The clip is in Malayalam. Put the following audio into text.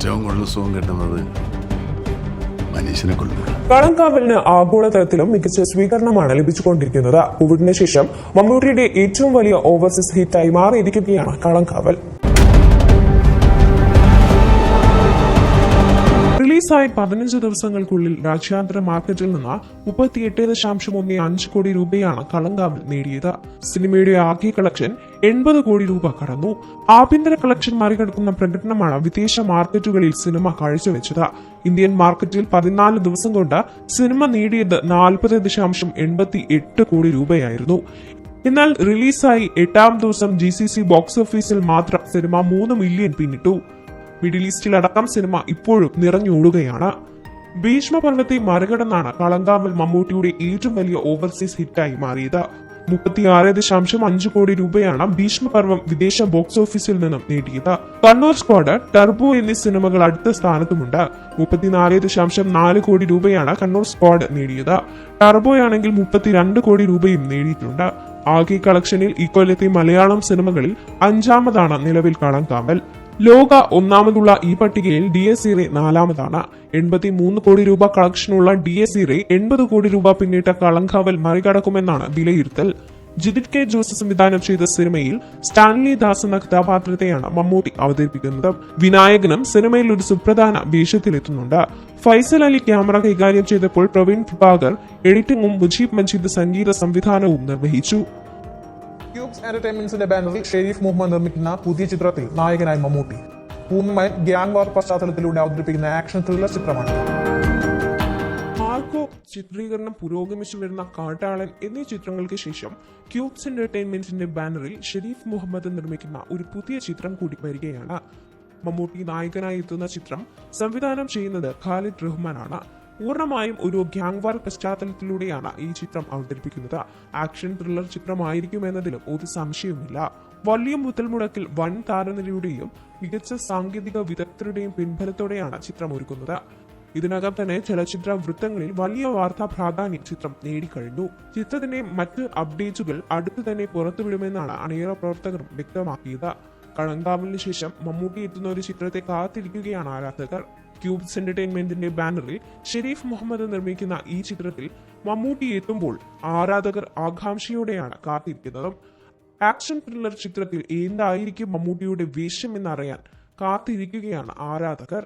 ഏറ്റവും കൂടുതൽ സുഖം കിട്ടുന്നത് കളങ്കാവലിന് ആഗോളതലത്തിലും മികച്ച സ്വീകരണമാണ് ലഭിച്ചുകൊണ്ടിരിക്കുന്നത്. കോവിഡിന് ശേഷം മമ്മൂട്ടിയുടെ ഏറ്റവും വലിയ ഓവർസീസ് ഹിറ്റായി മാറിയിരിക്കുകയാണ് കളങ്കാവൽ റിലീസായി പതിനഞ്ച് ദിവസങ്ങൾക്കുള്ളിൽ രാജ്യാന്തര മാർക്കറ്റിൽ നിന്ന് മുപ്പത്തിയെട്ട് ദശാംശം ഒന്ന് അഞ്ച് കോടി രൂപയാണ് കളങ്കാവിൽ നേടിയത്. സിനിമയുടെ ആകെ കളക്ഷൻ എൺപത് കോടി രൂപ കടന്നു. ആഭ്യന്തര കളക്ഷൻ മറികടക്കുന്ന പ്രകടനമാണ് വിദേശ മാർക്കറ്റുകളിൽ സിനിമ കാഴ്ചവെച്ചത്. ഇന്ത്യൻ മാർക്കറ്റിൽ പതിനാല് ദിവസം കൊണ്ട് സിനിമ നേടിയത് നാൽപ്പത് ദശാംശം എൺപത്തി എട്ട് കോടി രൂപയായിരുന്നു. എന്നാൽ റിലീസായി എട്ടാം ദിവസം ജി സി സി ബോക്സ് ഓഫീസിൽ മാത്രം സിനിമ മൂന്ന് മില്യൺ പിന്നിട്ടു. മിഡിൽ ഈസ്റ്റിലടക്കം സിനിമ ഇപ്പോഴും നിറഞ്ഞോടുകയാണ്. ഭീഷ്മപർവത്തെ മറികടന്നാണ് കളങ്കാവൽ മമ്മൂട്ടിയുടെ ഏറ്റവും വലിയ ഓവർസീസ് ഹിറ്റായി മാറിയത്. മുപ്പത്തിയാറ് ദശാംശം അഞ്ച് കോടി രൂപയാണ് ഭീഷ്മപർവം വിദേശ ബോക്സ് ഓഫീസിൽ നിന്നും നേടിയത്. കണ്ണൂർ സ്ക്വാഡ് ടർബോ എന്നീ സിനിമകൾ അടുത്ത സ്ഥാനത്തുമുണ്ട്. മുപ്പത്തിനാല് ദശാംശം നാല് കോടി രൂപയാണ് കണ്ണൂർ സ്ക്വാഡ് നേടിയത്. ടർബോയാണെങ്കിൽ മുപ്പത്തിരണ്ട് കോടി രൂപയും നേടിയിട്ടുണ്ട്. ആകെ കളക്ഷനിൽ ഇക്കൊല്ലത്തെ മലയാളം സിനിമകളിൽ അഞ്ചാമതാണ് നിലവിൽ കളങ്കാവൽ. ലോക ഒന്നാമതുള്ള ഈ പട്ടികയിൽ ഡി എസ് ഇറെ നാലാമതാണ്. എൺപത്തി മൂന്ന് കോടി രൂപ കളക്ഷനുള്ള ഡി എസ് ഇറെ എൺപത് കോടി രൂപ പിന്നിട്ട കളങ്കാവൽ മറികടക്കുമെന്നാണ് വിലയിരുത്തൽ. ജിതിൻ കെ ജോസ് സംവിധാനം ചെയ്ത സിനിമയിൽ സ്റ്റാൻലി ദാസ് എന്ന കഥാപാത്രത്തെയാണ് മമ്മൂട്ടി അവതരിപ്പിക്കുന്നത്. വിനായകനും സിനിമയിൽ ഒരു സുപ്രധാന വേഷത്തിലെത്തുന്നുണ്ട്. ഫൈസൽ അലി ക്യാമറ കൈകാര്യം ചെയ്തപ്പോൾ പ്രവീൺ പ്രഭാകർ എഡിറ്റിംഗും മുജീബ് മജീദ് സംഗീത സംവിധാനവും നിർവഹിച്ചു. ക്യൂബ്സ് എന്റർടൈൻമെന്റ്സിന്റെ ബാനറിൽ ഷെരീഫ് മുഹമ്മദ് നിർമ്മിക്കുന്ന പുതിയ ചിത്രത്തിൽ നായകനായി മമ്മൂട്ടി. പൂർണമായും ഗ്യാങ് വാർ പശ്ചാത്തലത്തിലൂടെ അവതരിപ്പിക്കുന്ന ആക്ഷൻ ത്രില്ലർ ചിത്രമാണ്. മാർക്കോ ചിത്രീകരണം പുരോഗമിച്ചു വരുന്ന കാട്ടാളൻ എന്നീ ചിത്രങ്ങൾക്ക് ശേഷം ക്യൂബ്സ് എന്റർടൈൻമെന്റ്സിന്റെ ബാനറിൽ ഷെരീഫ് മുഹമ്മദ് നിർമ്മിക്കുന്ന ഒരു പുതിയ ചിത്രം കൂടി വരികയാണ്. മമ്മൂട്ടി നായകനായി എത്തുന്ന ചിത്രം സംവിധാനം ചെയ്യുന്നത് ഖാലിദ് റഹ്മാനാണ്. പൂർണമായും ഒരു ഗ്യാങ് വാർ പശ്ചാത്തലത്തിലൂടെയാണ് ഈ ചിത്രം അവതരിപ്പിക്കുന്നത്. ആക്ഷൻ ത്രില്ലർ ചിത്രമായിരിക്കുമെന്നതിലും ഒരു സംശയവുമില്ല. വലിയ മുതൽ മുടക്കിൽ വൻ താരനിരയുടെയും മികച്ച സാങ്കേതിക വിദഗ്ധരുടെയും പിൻബലത്തോടെയാണ് ചിത്രം ഒരുക്കുന്നത്. ഇതിനകം തന്നെ ചലച്ചിത്ര വൃത്തങ്ങളിൽ വലിയ വാർത്താ പ്രാധാന്യം ചിത്രം നേടിക്കഴിഞ്ഞു. ചിത്രത്തിന്റെ മറ്റ് അപ്ഡേറ്റുകൾ അടുത്തു തന്നെ പുറത്തുവിടുമെന്നാണ് അണിയറ പ്രവർത്തകർ വ്യക്തമാക്കിയത്. കളങ്കാവലിന് ശേഷം മമ്മൂട്ടി എത്തുന്ന ഒരു ചിത്രത്തെ കാത്തിരിക്കുകയാണ് ആരാധകർ. ക്യൂബ്സ് എന്റർടൈൻമെന്റിന്റെ ബാനറിൽ ഷെരീഫ് മുഹമ്മദ് നിർമ്മിക്കുന്ന ഈ ചിത്രത്തിൽ മമ്മൂട്ടി എത്തുമ്പോൾ ആരാധകർ ആകാംക്ഷയോടെയാണ് കാത്തിരിക്കുന്നത്. ആക്ഷൻ ത്രില്ലർ ചിത്രത്തിൽ എന്തായിരിക്കും മമ്മൂട്ടിയുടെ വേഷം എന്നറിയാൻ കാത്തിരിക്കുകയാണ് ആരാധകർ.